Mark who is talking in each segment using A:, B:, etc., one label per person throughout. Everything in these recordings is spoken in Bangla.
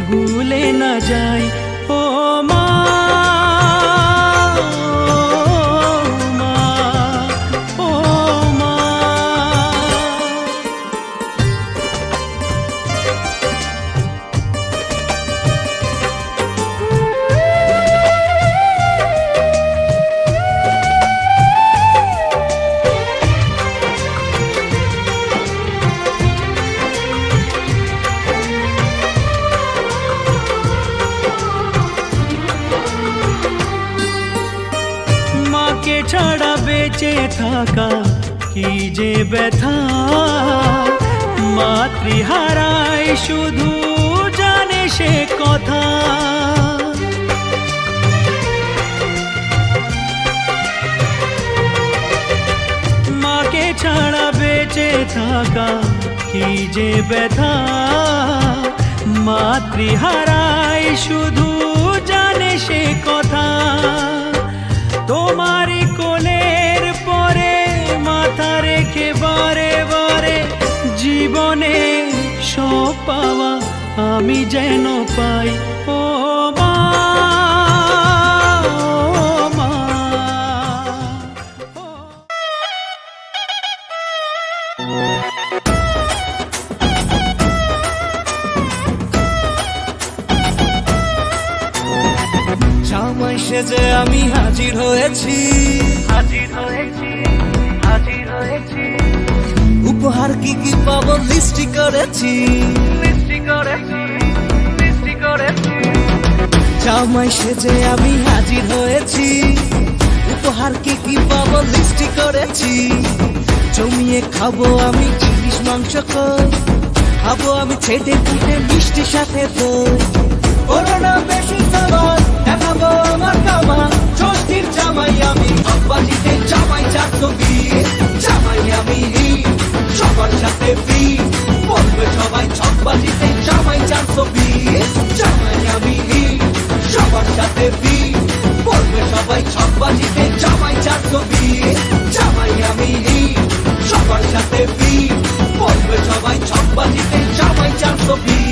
A: ভুলে না যাই ও মা থাকা কি যে ব্যথা মাতৃহারায় শুধু জানে সে কথা মাকে ছাড়া বেঁচে থাকা কি যে ব্যথা মাতৃহারায় শুধু জানে সে কথা তোমারই পরে মাথা রেখে বারে বারে জীবনে সব পাওয়া আমি যেন পাই। ও
B: করেছি। জামাই সেজে আমি হাজির হয়েছি। উপহার কি কি পাবো লিস্টি করেছি। জমিয়ে খাব আমি ইলিশ মাংস খাব আমি ছেটে কুটে মিষ্টি সাথে দই। করোনা বেশি সাবার দেখাবো জামাই চারশো বিশ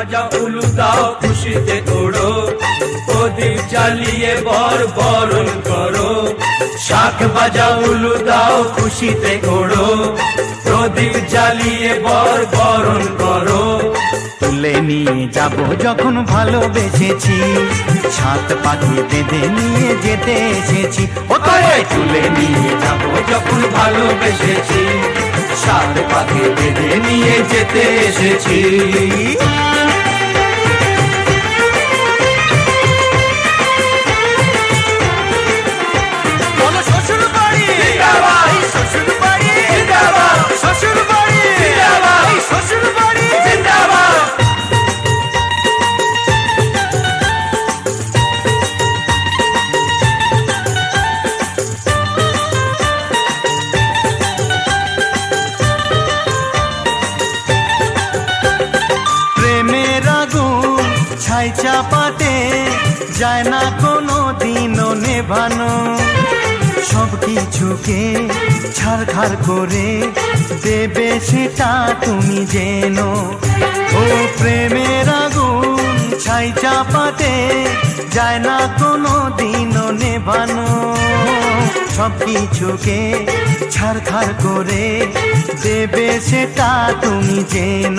C: বাজা উলু দাও খুশিতে ওড়ো। প্রদীপ জ্বালিয়ে বর বরণ করো। শাক বাজা উলু দাও খুশিতে ওড়ো প্রদীপ জ্বালিয়ে বর বরণ করো।
D: তুলে নিয়ে যাব যখন ভালোবেসেছি। সাত পাখি বেঁধে নিয়ে যেতে এসেছি। ও তোরে তুলে নিয়ে যাব
C: যখন ভালোবেসেছি। সাত পাখি বেঁধে নিয়ে যেতে এসেছি।
D: কোনো দিনও নেভানো। সব কিছুকে ছাড়খাড় করে দেবে সেটা তুমি যেন ও প্রেমের আগুন ছাই চাপাতে যায় না কোনো দিনও নেভানো। সব কিছুকে ছাড়খাড় করে দেবে সেটা তুমি যেন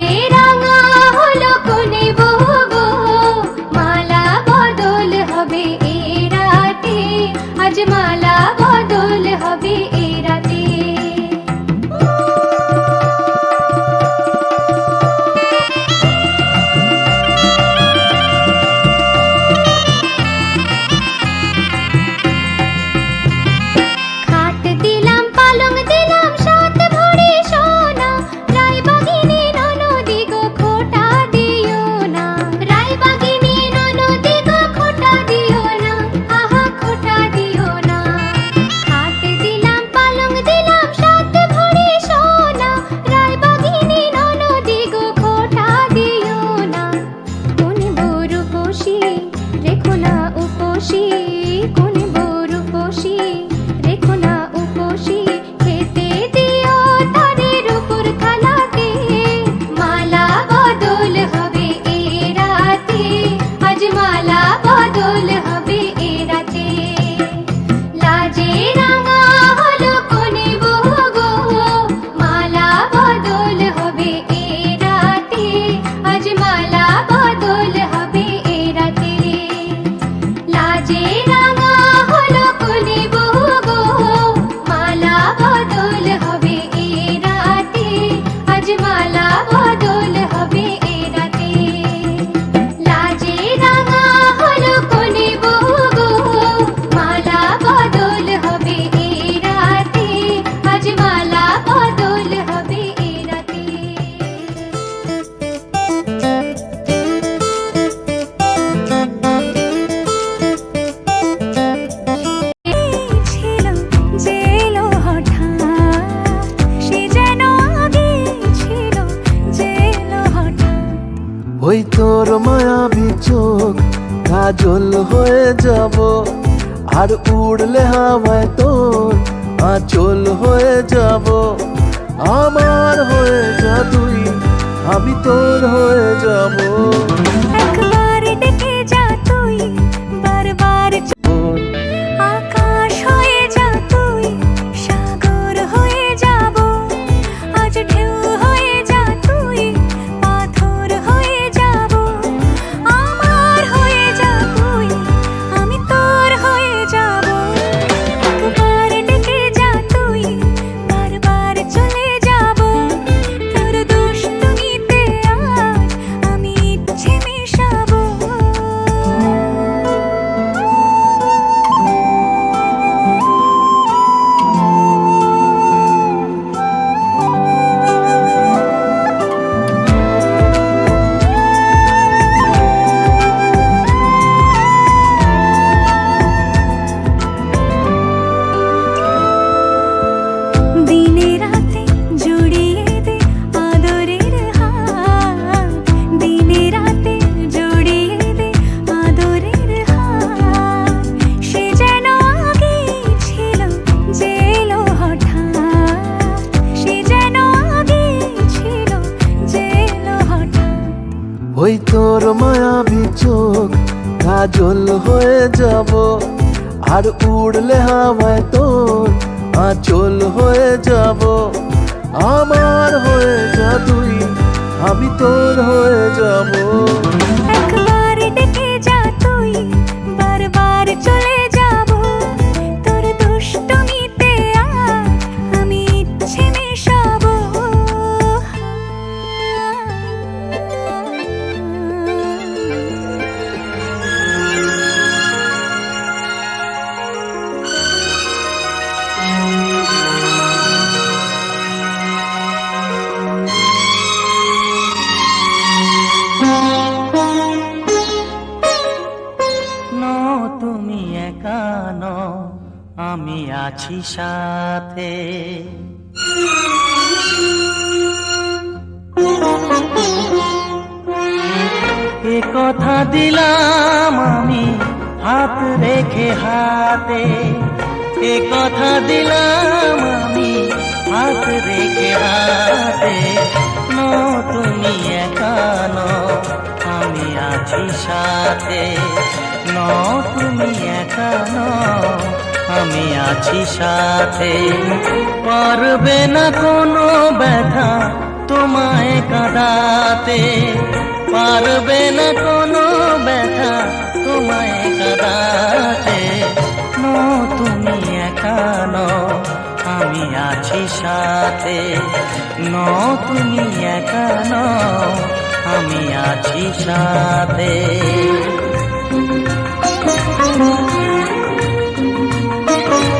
E: তোর মায়াবী চোখ, কাজল হয়ে যাব। আর উড়লে হাওয়ায় তোর আচল হয়ে যাব। আমার হয়ে যা তুই, আমি তোর হয়ে যাব।
F: কাজল হয়ে যাব, আর উড়লে হাওয়ায় তোর আচল হয়ে যাব। আমার হয়ে যা তুই, আমি তোর হয়ে যাব।
E: একবার ডেকে যা তুই, বারবার চলে
G: সাথে। এ কথা দিলাম আমি হাত রেখে হাতে। এ কথা দিলাম আমি হাত রেখে হাতে। ন, তুমি একা ন আমি আছি সাথে। ন, তুমি একা ন আমি আছি সাথে। পারবে না কোনো ব্যথা তোমায় কাঁদাতে। পারবে না কোনো ব্যথা তোমায় কাঁদাতে। ন, তুমি একা আমি আছি সাথে। ন, তুমি একা আমি আছি সাথে।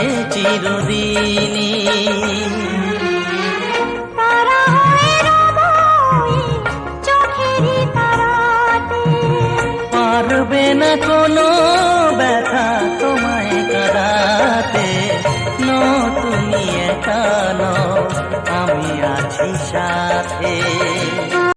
G: কাছে